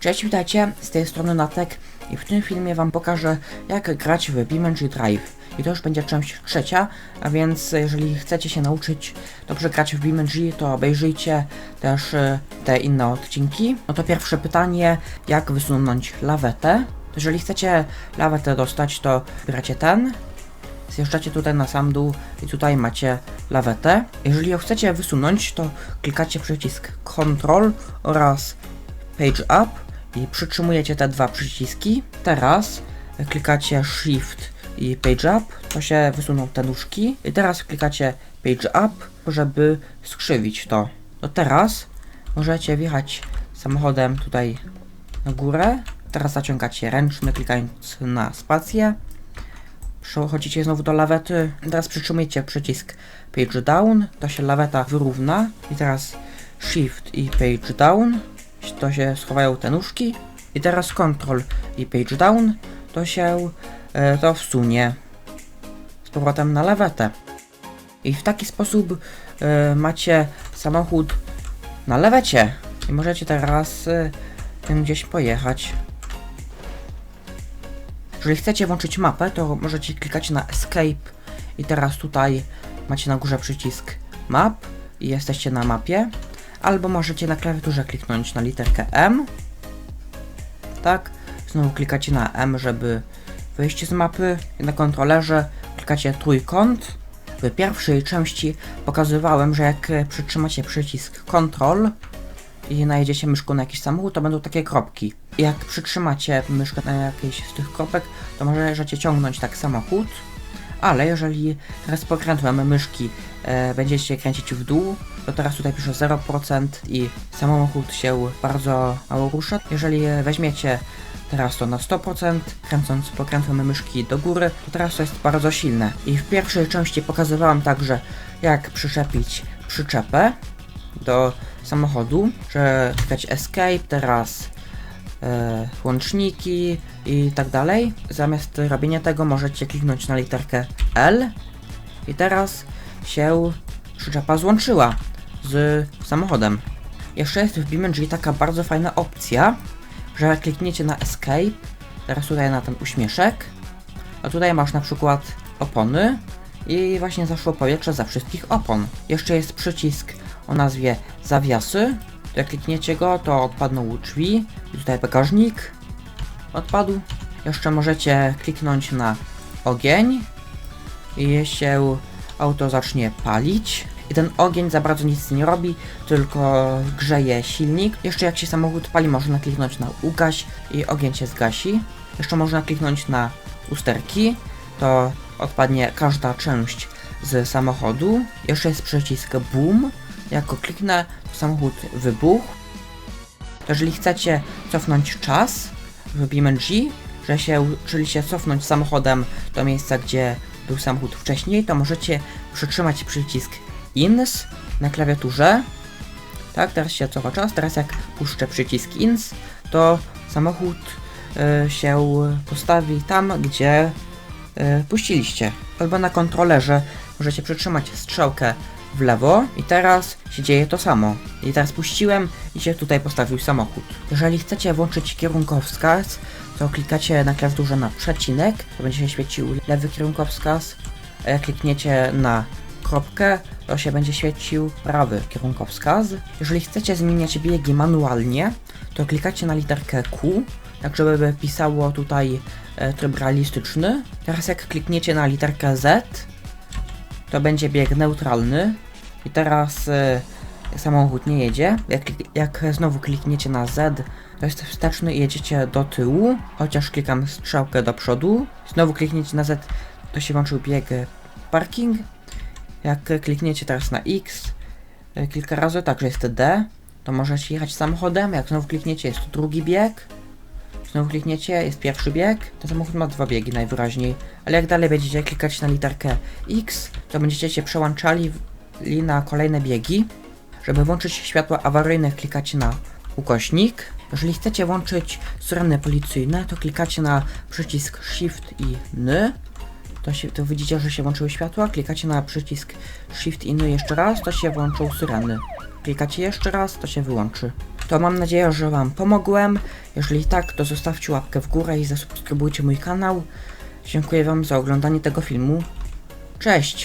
Cześć, witajcie, z tej strony Natek i w tym filmie wam pokażę jak grać w BeamNG Drive. I to już będzie część trzecia, a więc jeżeli chcecie się nauczyć dobrze grać w BeamNG, to obejrzyjcie też e, te inne odcinki. No to pierwsze pytanie, jak wysunąć lawetę. Jeżeli chcecie lawetę dostać, to wybieracie ten, zjeżdżacie tutaj na sam dół i tutaj macie lawetę. Jeżeli ją chcecie wysunąć, to klikacie przycisk Ctrl oraz Page Up i przytrzymujecie te dwa przyciski. Teraz klikacie Shift i Page Up, to się wysuną te nóżki. I teraz klikacie Page Up, żeby skrzywić to. To teraz możecie wjechać samochodem tutaj na górę. Teraz zaciągacie ręczny, klikając na spację. Przechodzicie znowu do lawety. Teraz przytrzymujecie przycisk Page Down, to się laweta wyrówna. I teraz Shift i Page Down, to się schowają te nóżki. I teraz Ctrl i Page Down, to się e, to wsunie z powrotem na lawetę. I w taki sposób e, macie samochód na lewecie. I możecie teraz e, tym gdzieś pojechać. Jeżeli chcecie włączyć mapę, to możecie klikać na Escape i teraz tutaj macie na górze przycisk Map i jesteście na mapie. Albo możecie na klawiaturze kliknąć na literkę M. Tak. Znowu klikacie na M, żeby wyjść z mapy. Na kontrolerze klikacie trójkąt. W pierwszej części pokazywałem, że jak przytrzymacie przycisk Ctrl i najedziecie myszką na jakiś samochód, to będą takie kropki. Jak przytrzymacie myszkę na jakiejś z tych kropek, to możecie ciągnąć tak samochód. Ale jeżeli teraz pokrętłem myszki e, będziecie kręcić w dół, to teraz tutaj pisze 0% i samochód się bardzo mało rusza. Jeżeli weźmiecie teraz to na 100%, kręcąc pokrętłem myszki do góry, to teraz to jest bardzo silne. I w pierwszej części pokazywałem także jak przyczepić przyczepę do samochodu, że klikać escape, teraz e, łączniki i tak dalej. Zamiast robienia tego możecie kliknąć na literkę L i teraz się przyczepa złączyła z samochodem. Jeszcze jest w BeamNG taka bardzo fajna opcja, że klikniecie na escape, teraz tutaj na ten uśmieszek, a tutaj masz na przykład opony i właśnie zaszło powietrze za wszystkich opon. Jeszcze jest przycisk o nazwie zawiasy. Jak klikniecie go, to odpadną drzwi. I tutaj bagażnik odpadł. Jeszcze możecie kliknąć na ogień i się auto zacznie palić. I ten ogień za bardzo nic nie robi, tylko grzeje silnik. Jeszcze jak się samochód pali, można kliknąć na ugaś i ogień się zgasi. Jeszcze można kliknąć na usterki, to odpadnie każda część z samochodu. Jeszcze jest przycisk boom. Jak go kliknę, to samochód wybuchł. To jeżeli chcecie cofnąć czas w BeamNG, że się, czyli się cofnąć samochodem do miejsca, gdzie był samochód wcześniej, to możecie przytrzymać przycisk INS na klawiaturze. Tak, teraz się cofa czas. Teraz jak puszczę przycisk INS, to samochód y, się postawi tam, gdzie y, puściliście. Albo na kontrolerze możecie przytrzymać strzałkę w lewo i teraz się dzieje to samo. I teraz puściłem i się tutaj postawił samochód. Jeżeli chcecie włączyć kierunkowskaz, to klikacie na klawiaturze na przecinek, to będzie się świecił lewy kierunkowskaz, a jak klikniecie na kropkę, to się będzie świecił prawy kierunkowskaz. Jeżeli chcecie zmieniać biegi manualnie, to klikacie na literkę Q, tak żeby pisało tutaj e, tryb realistyczny. Teraz jak klikniecie na literkę Z, to będzie bieg neutralny. I teraz e, samochód nie jedzie. Jak, jak znowu klikniecie na Z, to jest wsteczny i jedziecie do tyłu, chociaż klikam strzałkę do przodu. Znowu klikniecie na Z, to się włączył bieg e, parking. Jak klikniecie teraz na X e, kilka razy, także jest D, to możecie jechać samochodem. Jak znowu klikniecie, jest to drugi bieg. Znowu klikniecie, jest pierwszy bieg. Ten samochód ma dwa biegi najwyraźniej. Ale jak dalej będziecie klikać na literkę X, to będziecie się przełączali na kolejne biegi. Żeby włączyć światła awaryjne, klikacie na ukośnik. Jeżeli chcecie włączyć syreny policyjne, to klikacie na przycisk Shift i N. To, się, to widzicie, że się włączyły światła. Klikacie na przycisk Shift i N jeszcze raz, to się włączą syreny. Klikacie jeszcze raz, to się wyłączy. To mam nadzieję, że Wam pomogłem. Jeżeli tak, to zostawcie łapkę w górę i zasubskrybujcie mój kanał. Dziękuję Wam za oglądanie tego filmu. Cześć!